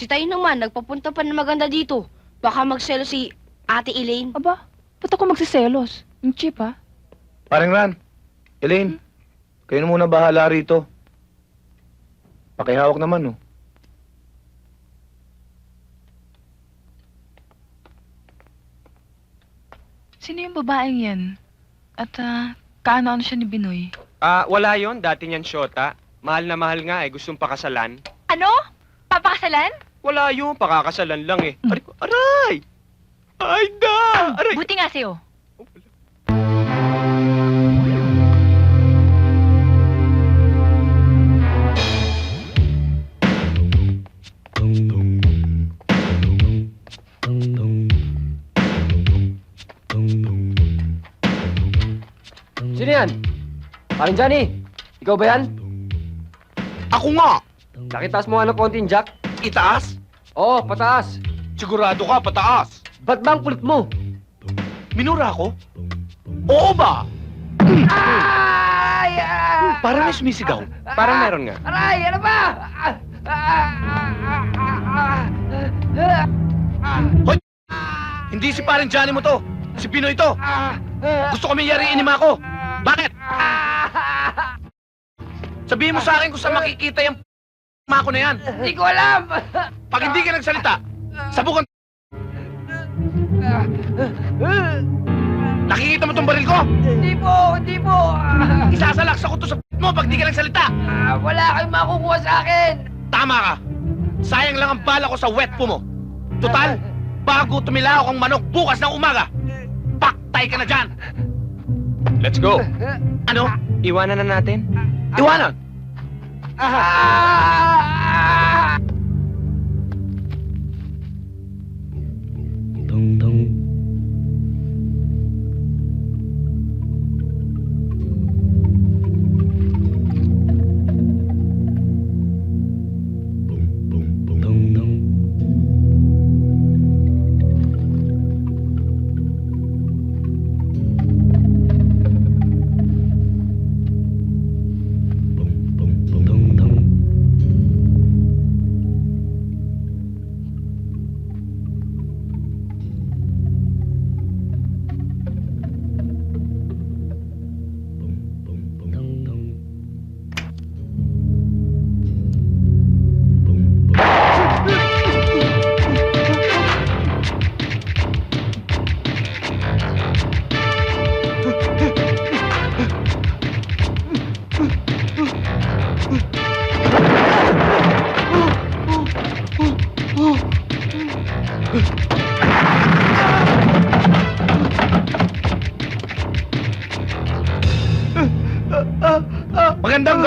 Si Tayo naman, nagpapunta pa na maganda dito. Baka magselo si Ate Elaine. Aba, ba't ako magsiselos? Yung cheap, ha? Parang Ran, Elaine, kayo na muna bahala rito. Pakihawak naman, oh. Sino yung babaeng yan? At, ah, kaano-ano siya ni Binoy? Ah, wala yon dati niyan syota. Mahal na mahal nga eh, gustong pakasalan. Ano? Papakasalan? Wala yun, pakakasalan lang eh. Aray, ko- aray! Ay, da! Aray! Buti nga sa'yo. Sino yan? Paring Johnny, ikaw ba yan? Ako nga! Nakitaas mo nga ng konting jack? Itaas? Oo, pataas. Sigurado ka, pataas. Ba't ba ang kulit mo? Minura ako? Oo ba? Ay! Parang may sumisigaw. Parang meron nga. Aray! Ano ba? Hindi si parang Johnny mo to. Si Pinoy to. Gusto kami yariin ni Mako. Bakit? Sabihin mo sa akin kung saan makikita yung Mako na yan. Hindi ko alam! Pag hindi ka nagsalita, sabukan. Nakikita mo tong baril ko? Hindi po! Hindi po! Isasalaksa ko to sa mo pag di ka nagsalita. Ah, wala kayong makukuha sa akin! Tama ka. Sayang lang ang bala ko sa wet po mo. Total, bago tumilaw ang manok bukas ng umaga, paktay ka na dyan. Let's go. Ano? Iwanan na natin. Iwanan. Ah!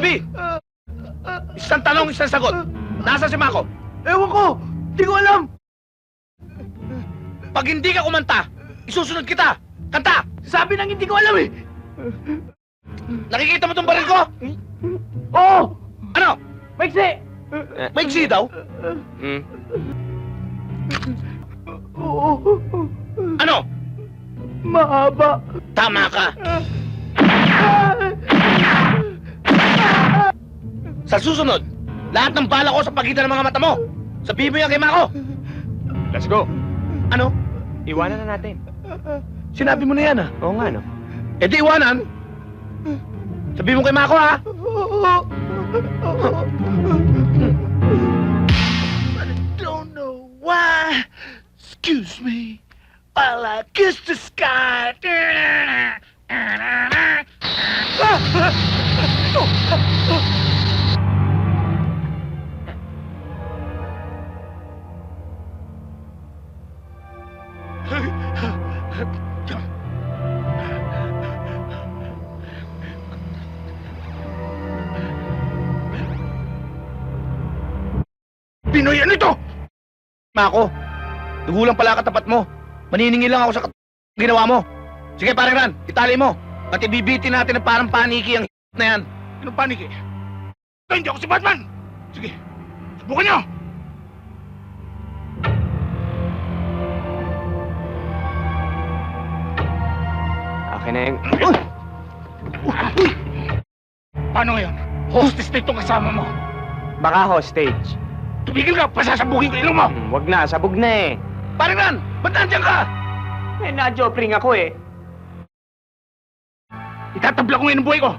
Gabi. Isang tanong, isang sagot. Nasa si Mako? Ewan ko! Hindi ko alam! Pag hindi ka kumanta, isusunod kita. Kanta! Sabi nang hindi ko alam eh! Nakikita mo tong baril ko? Oo! Ano? Maiksi! Maiksi daw? Hmm. Oo! Ano? Mahaba! Tama ka. Sa susunod, lahat ng bala ko sa pagitan ng mga mata mo. Sabihin mo yan kay Mako. Let's go. Ano? Iwanan na natin. Sinabi mo na yan ah. Oo nga, no? E di iwanan. Sabihin mo kay Mako ha. don't know why. Excuse me while I kiss the sky. Pinoy, ano ito? Mako, nagulang pala katapat mo. Maniningil lang ako sa kat- ginawa mo. Sige, parang Ran, itali mo. At ibibitin natin na parang paniki ang na yan. Anong paniki? Hindi ako si Batman! Sige, subukan niyo! Akin na yung... Paano ngayon? Hostess na itong kasama mo. Baka hostage. Tumigil ka, pasasabugin ko ilong mo! Hmm, wag na, sabog na eh. Parang Ran, ba't nandiyan ka? Eh, na-jopring ako eh. Itatabla ko ngayon ang buhay ko!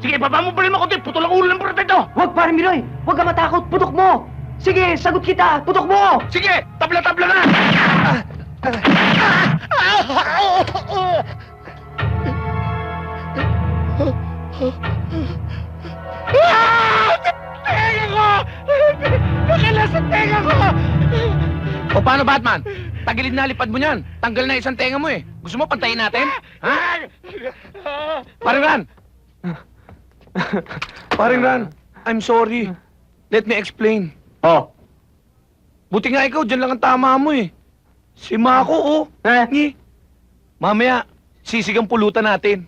Sige, baba mo pa rin ako, putol ang ulo ng protekto! Huwag, paring Binoy! Huwag ka matakot! Putok mo! Sige, sagot kita! Putok mo! Sige, tabla-tabla na! Tenga ko! Nakala sa tenga ko! O paano, Batman? Tagilid na lipad mo niyan. Tanggal na isang tenga mo eh. Gusto mo pantayin natin? Ha? Paring Ran! Paring Ran, I'm sorry. Let me explain. Oh. Buti nga ikaw, dyan lang ang tama mo eh. Si Mako, oh. Eh? Ngi. Mamaya, sisigang pulutan natin.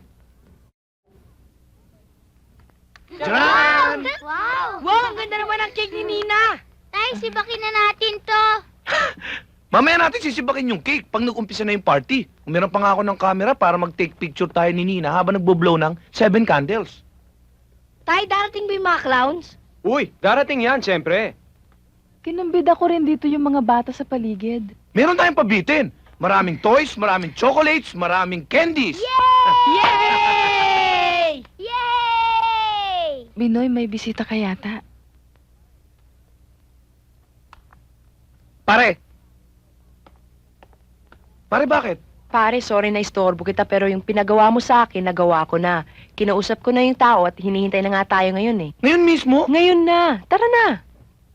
Jan! Wow! Wow, ang ganda naman ng cake ni Nina! Tay, sibakin na natin to. Mamaya natin sisibakin yung cake pag nag-umpisa na yung party. Umiran pa nga ako ng camera para mag-take picture tayo ni Nina habang nagbo-blow ng seven candles. Tay, darating ba yung mga clowns? Uy, darating yan, syempre. Kinambida ko rin dito yung mga bata sa paligid. Meron tayong pabitin. Maraming toys, maraming chocolates, maraming candies. Yay! Binoy, may bisita ka yata. Pare. Pare, bakit? Pare, sorry na istorbo kita pero yung pinagawa mo sa akin, nagawa ko na. Kinausap ko na yung tao at hinihintay na nga tayo ngayon eh. Ngayon mismo? Ngayon na, tara na.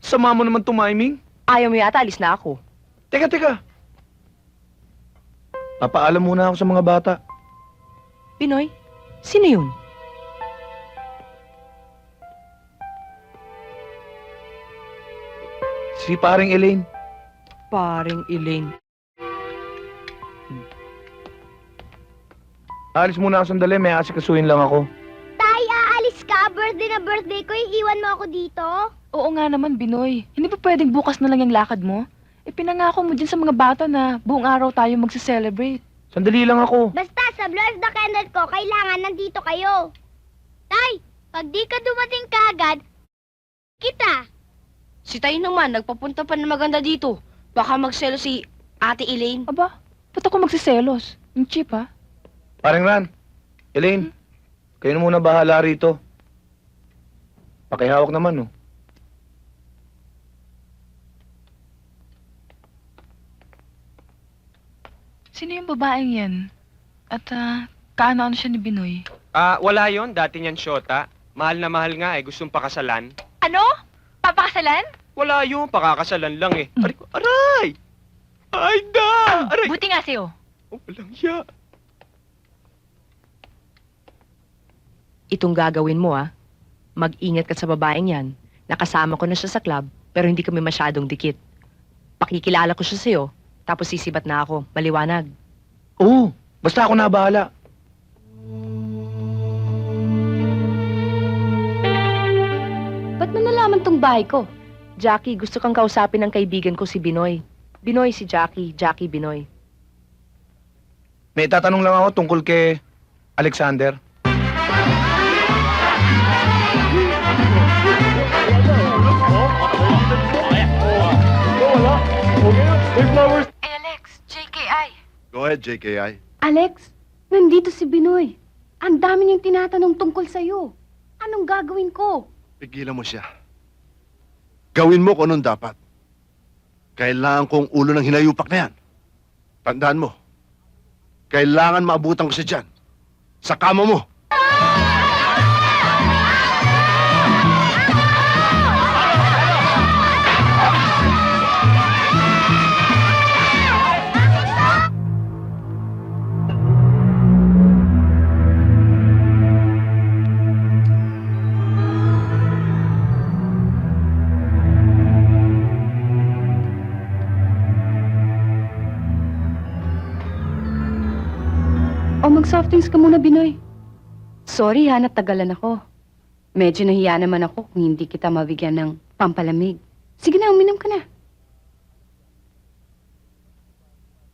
Sama mo naman tumiming. Ayaw mo yata, alis na ako. Teka, teka. Papaalam muna ako sa mga bata. Pinoy, sino yun? Si paring Elaine. Paring Elaine. Alis muna ako sandali, may asikasuhin lang ako. Tay, aalis ka. Birthday na birthday ko. Iiwan mo ako dito. Oo nga naman, Binoy. Hindi ba pwedeng bukas na lang yung lakad mo? Ipinangako mo dyan sa mga bata na buong araw tayo magse-celebrate. Sandali lang ako. Basta sa blow of the candle ko, kailangan nandito kayo. Tay, pag di ka dumating kaagad, kita. Si Tay naman, nagpapunta pa ng maganda dito. Baka magselo si Ate Elaine. Aba, ba't ako magsiselos? Yung cheap, ha? Paring Ran, Elaine, kayo na muna bahala rito. Pakihawak naman, oh. Sino yung babaeng yan? At, ah, kaano-ano siya ni Binoy? Ah, wala yon, dati niyan syota. Mahal na mahal nga eh, gustong pakasalan. Ano? Papakasalan? Wala yun, pakakasalan lang eh. Aray ko, aray! Ay da! Aray! Buti nga sa'yo. Oh, walang hiya. Itong gagawin mo ah. Mag-ingat ka sa babaeng yan. Nakasama ko na siya sa club, pero hindi kami masyadong dikit. Pakikilala ko siya sa'yo, tapos sisibat na ako. Maliwanag. Oo, basta ako na bahala. Nalaman tong bahay ko? Jackie, gusto kang kausapin ng kaibigan ko si Binoy. Binoy si Jackie, Jackie Binoy. May tatanong lang ako tungkol kay Alexander. Alex, JKI. Go ahead, JKI. Alex, nandito si Binoy. Ang dami niyang tinatanong tungkol sa'yo. Anong gagawin ko? Pigilan mo siya. Gawin mo kung anong dapat. Kailangan kong ulo ng hinayupak na yan. Tandaan mo, kailangan maabutan ko siya dyan. Sa kama mo. Mag-soft drinks ka muna, Binoy. Sorry ha, natagalan ako. Medyo nahiya naman ako kung hindi kita mabigyan ng pampalamig. Sige na, uminom ka na.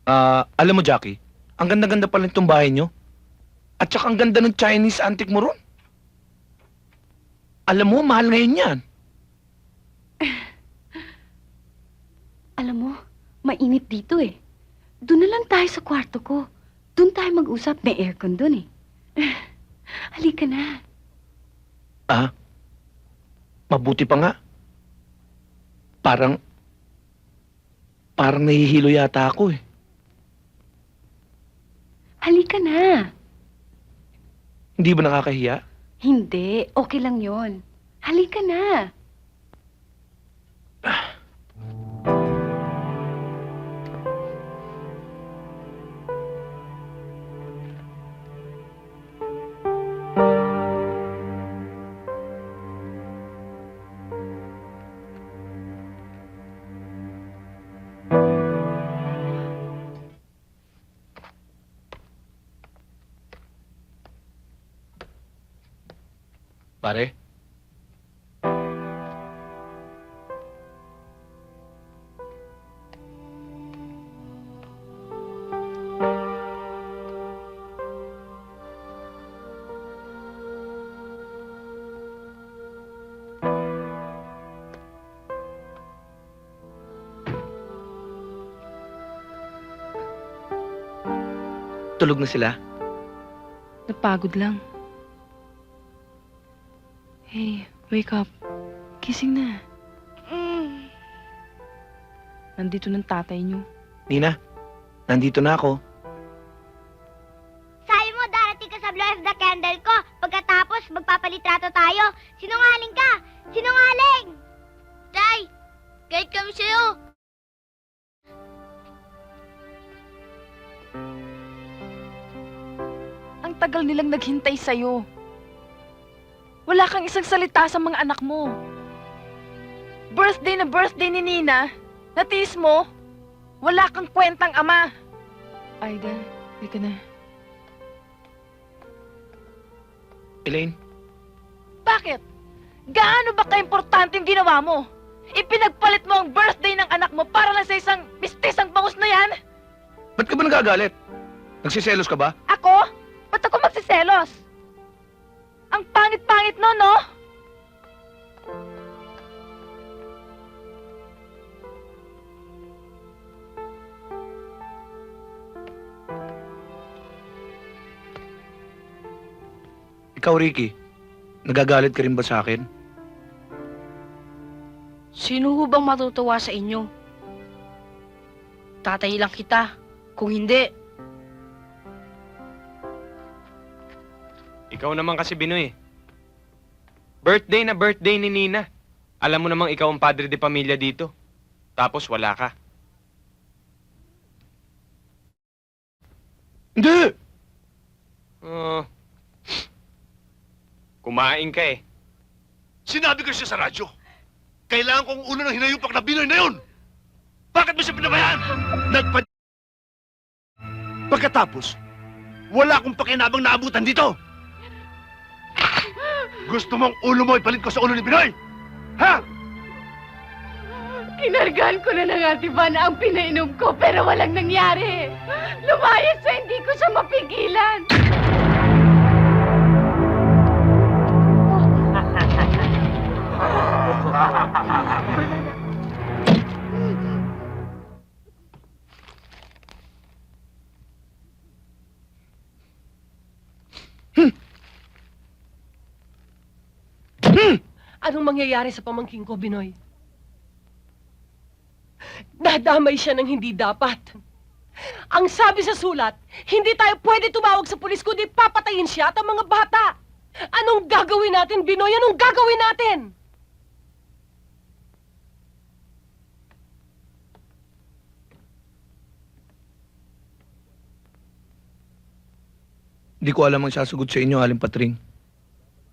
Ah, alam mo, Jackie, ang ganda-ganda pala nitong bahay nyo. At saka ang ganda ng Chinese antique mo ron. Alam mo, mahal ngayon yan. Alam mo, mainit dito eh. Doon na lang tayo sa kwarto ko. Doon tayo mag-usap. May aircon doon eh. Halika na. Mabuti pa nga. Parang... Parang nahihilo yata ako eh. Halika na. Hindi ba nakakahiya? Hindi, okay lang yon. Halika na. Pare? Tulog na sila? Napagod lang. Hey, wake up. Gising na. Mm. Nandito ng tatay niyo. Nina, nandito na ako. Sabi mo, darating ka sa blow of the candle ko. Pagkatapos, magpapalitrato tayo. Sinungaling ka! Sinungaling! Tay, guide kami sa'yo. Ang tagal nilang naghintay sa'yo. Wala kang isang salita sa mga anak mo. Birthday na birthday ni Nina, natiis mo, wala kang kwentang ama. Aida, hindi ka na. Elaine, Bakit? Gaano ba ka-importante yung ginawa mo? Ipinagpalit mo ang birthday ng anak mo para lang sa isang mistisang bangus na yan? ba't ka ba nagagalit? Nagsiselos ka ba? Ako? Ba't ako magsiselos? No, no? Ikaw, Ricky, nagagalit ka rin ba sa akin? Sino ho bang matutuwa sa inyo? Tatay lang kita. Kung hindi, Ikaw naman kasi, Binoy. Birthday na birthday ni Nina. Alam mo namang ikaw ang padre de pamilya dito. Tapos wala ka. Hindi! Oh. Kumain ka eh. Sinabi ko siya sa radyo. Kailangan kong ulo ng hinayupak na Binoy na yun! Bakit mo siya pinabayaan? Nagpa... Pagkatapos, wala akong pakinabang naabutan dito! Gusto mong ulo mo ipalit ko sa ulo ni Binoy? Ha? Kinargahan ko na ng Ate Vanna ang pinainom ko pero walang nangyari. Lumayas sa hindi ko siya mapigilan. Anong mangyayari sa pamangking ko, Binoy? Dadamay siya ng hindi dapat. Ang sabi sa sulat, hindi tayo pwede tumawag sa pulis kundi papatayin siya at ang mga bata. Anong gagawin natin, Binoy? Anong gagawin natin? Hindi ko alam ang sasagot sa inyo, Aling Patring.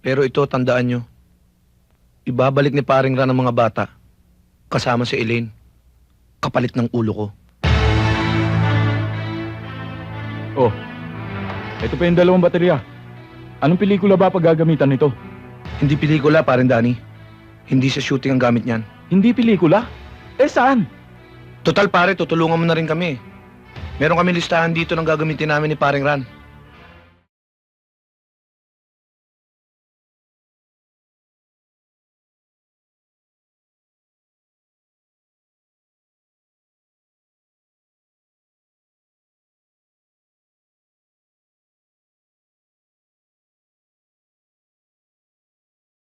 Pero ito, tandaan nyo. Ibabalik ni paring Ran ang mga bata. Kasama si Elaine. Kapalit ng ulo ko. Ito pa yung dalawang baterya. Anong pelikula ba paggagamitan nito? Hindi pelikula, paring Danny. Hindi sa shooting ang gamit niyan. Hindi pelikula? Eh saan? Total pare, tutulungan mo na rin kami. Meron kami listahan dito ng gagamitin namin ni paring Ran.